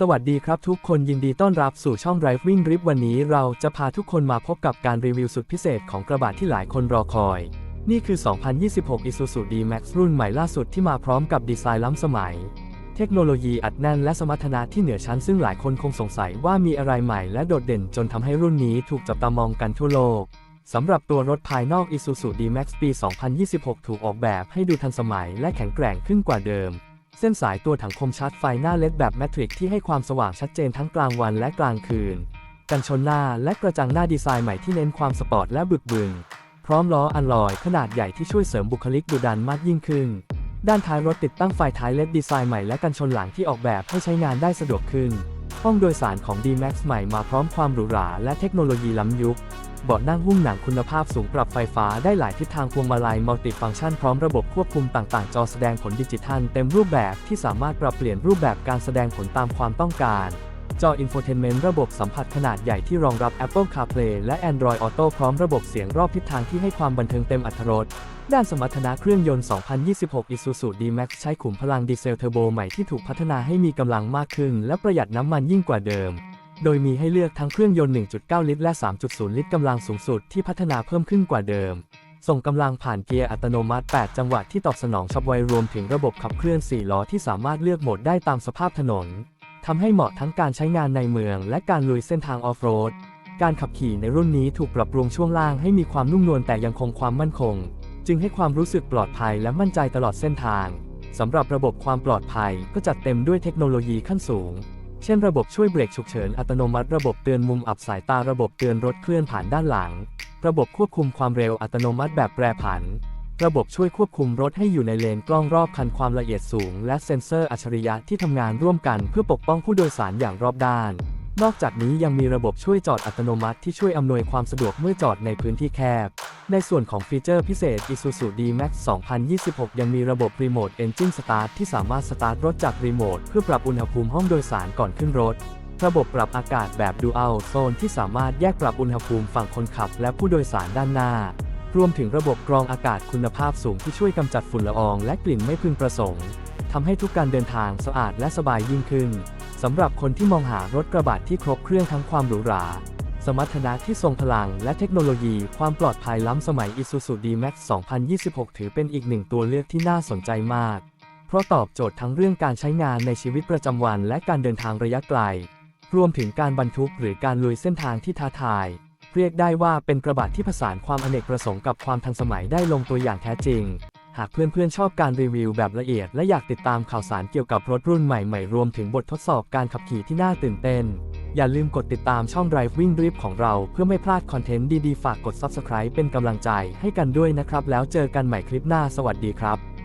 สวัสดีครับทุกคนยินดีต้อนรับสู่ช่อง Driving Rip วันนี้เราจะพาทุกคนมาพบกับการรีวิวสุดพิเศษของกระบะที่หลายคนรอคอย นี่คือ 2026 Isuzu D-Max รุ่นใหม่ล่าสุดที่มาพร้อมกับดีไซน์ล้ำสมัย เทคโนโลยีอัดแน่นและสมรรถนะที่เหนือชั้นซึ่งหลายคนคงสงสัยว่ามีอะไรใหม่และโดดเด่นจนทำให้รุ่นนี้ถูกจับตามองกันทั่วโลกสำหรับตัวรถภายนอก Isuzu D-Max ปี 2026 ถูกออกแบบให้ดูทันสมัยและแข็งแกร่งขึ้นกว่าเดิม เส้นสายตัวถังคมชัดไฟหน้าเล็ดแบบแมทริกที่ให้ความสว่างชัดเจนทั้งกลางวันและกลางคืน กันชนหน้าและกระจังหน้าดีไซน์ใหม่ที่เน้นความสปอร์ตและบึกบึนพร้อมล้ออัลลอยขนาดใหญ่ที่ช่วยเสริมบุคลิกดุดันมากยิ่งขึ้น ด้านท้ายรถติดตั้งไฟท้ายเลดดีไซน์ใหม่และกันชนหลังที่ออกแบบให้ใช้งานได้สะดวกขึ้น ห้องโดยสารของ D-Max ใหม่มาพร้อมความหรูหราและเทคโนโลยีล้ำยุค เบาะนั่งหุ้มหนังคุณภาพสูงปรับไฟฟ้าได้หลายทิศทางพวงมาลัยมัลติฟังก์ชันพร้อมระบบควบคุมต่างๆ จอแสดงผลดิจิทัลเต็มรูปแบบที่สามารถปรับเปลี่ยนรูปแบบการแสดงผลตามความต้องการจอ Infotainment ระบบสัมผัสขนาดใหญ่ที่รองรับ Apple CarPlay และ Android Auto พร้อมระบบเสียงรอบทิศทางที่ให้ความบันเทิงเต็มอรรถรสด้านสมรรถนะเครื่องยนต์ 2026 Isuzu D-Max ใช้ขุมพลังดีเซลเทอร์โบใหม่ที่ถูกพัฒนาให้มีกำลังมากขึ้น และประหยัดน้ำมันยิ่งกว่าเดิม โดยมีให้เลือกทั้งเครื่องยนต์ 1.9 ลิตร และ 3.0 ลิตรกำลังสูงสุดที่พัฒนาเพิ่มขึ้นกว่าเดิม ส่งกำลังผ่านเกียร์อัตโนมัติ 8 จังหวะที่ตอบสนองฉับไวรวมถึงระบบขับเคลื่อน 4 ล้อที่สามารถเลือกโหมดได้ตามสภาพถนนทำให้เหมาะทั้งการใช้งานในเมือง และการลุยเส้นทางออฟโรด การขับขี่ในรุ่นนี้ถูกปรับปรุงช่วงล่างให้มีความนุ่มนวลแต่ยังคงความมั่นคง จึงให้ความรู้สึกปลอดภัยและมั่นใจตลอดเส้นทางสำหรับระบบความปลอดภัยก็จัดเต็มด้วยเทคโนโลยีขั้นสูง เช่นระบบช่วยเบรกฉุกเฉินอัตโนมัติ ระบบเตือนมุมอับสายตา ระบบเตือนรถเคลื่อนผ่านด้านหลัง ระบบควบคุมความเร็วอัตโนมัติแบบแปรผัน ระบบช่วยควบคุมรถให้อยู่ในเลนกล้องรอบคันความละเอียดสูง และเซ็นเซอร์อัจฉริยะที่ทำงานร่วมกันเพื่อปกป้องผู้โดยสารอย่างรอบด้าน นอกจากนี้ยังมีระบบช่วยจอดอัตโนมัติที่ช่วยอำนวยความสะดวกเมื่อจอดในพื้นที่แคบ ในส่วนของฟีเจอร์พิเศษ Isuzu D-Max 2026 ยังมีระบบ Remote Engine Start ที่สามารถสตาร์ทรถจากรีโมทเพื่อปรับอุณหภูมิห้องโดยสารก่อนขึ้นรถ ระบบปรับอากาศแบบ Dual Zone ที่สามารถแยกปรับอุณหภูมิฝั่งคนขับ และผู้โดยสารด้านหน้า รวมถึงระบบกรองอากาศคุณภาพสูงที่ช่วยกำจัดฝุ่นละออง และกลิ่นไม่พึงประสงค์ทำให้ทุกการเดินทางสะอาดและสบายยิ่งขึ้น สำหรับคนที่มองหารถกระบะที่ครบเครื่องทั้งความหรูหรา สมรรถนะที่ทรงพลังและเทคโนโลยีความปลอดภัยล้ำสมัย Isuzu D-Max 2026 ถือเป็นอีกหนึ่งตัวเลือกที่น่าสนใจมาก เพราะตอบโจทย์ทั้งเรื่องการใช้งานในชีวิตประจำวันและการเดินทางระยะไกล รวมถึงการบรรทุกหรือการลุยเส้นทางที่ท้าทาย เรียกได้ว่าเป็นกระบะที่ผสานความอเนกประสงค์กับความทันสมัยได้ลงตัวอย่างแท้จริง หากเพื่อนๆ ชอบการรีวิวแบบละเอียด และอยากติดตามข่าวสารเกี่ยวกับรถรุ่นใหม่ๆ รวมถึงบททดสอบการขับขี่ที่น่าตื่นเต้น อย่าลืมกดติดตามช่อง Driving Drip ของเรา เพื่อไม่พลาดคอนเทนต์ดีๆ ฝากกด Subscribe เป็นกำลังใจให้กันด้วยนะครับ แล้วเจอกันใหม่คลิปหน้า สวัสดีครับ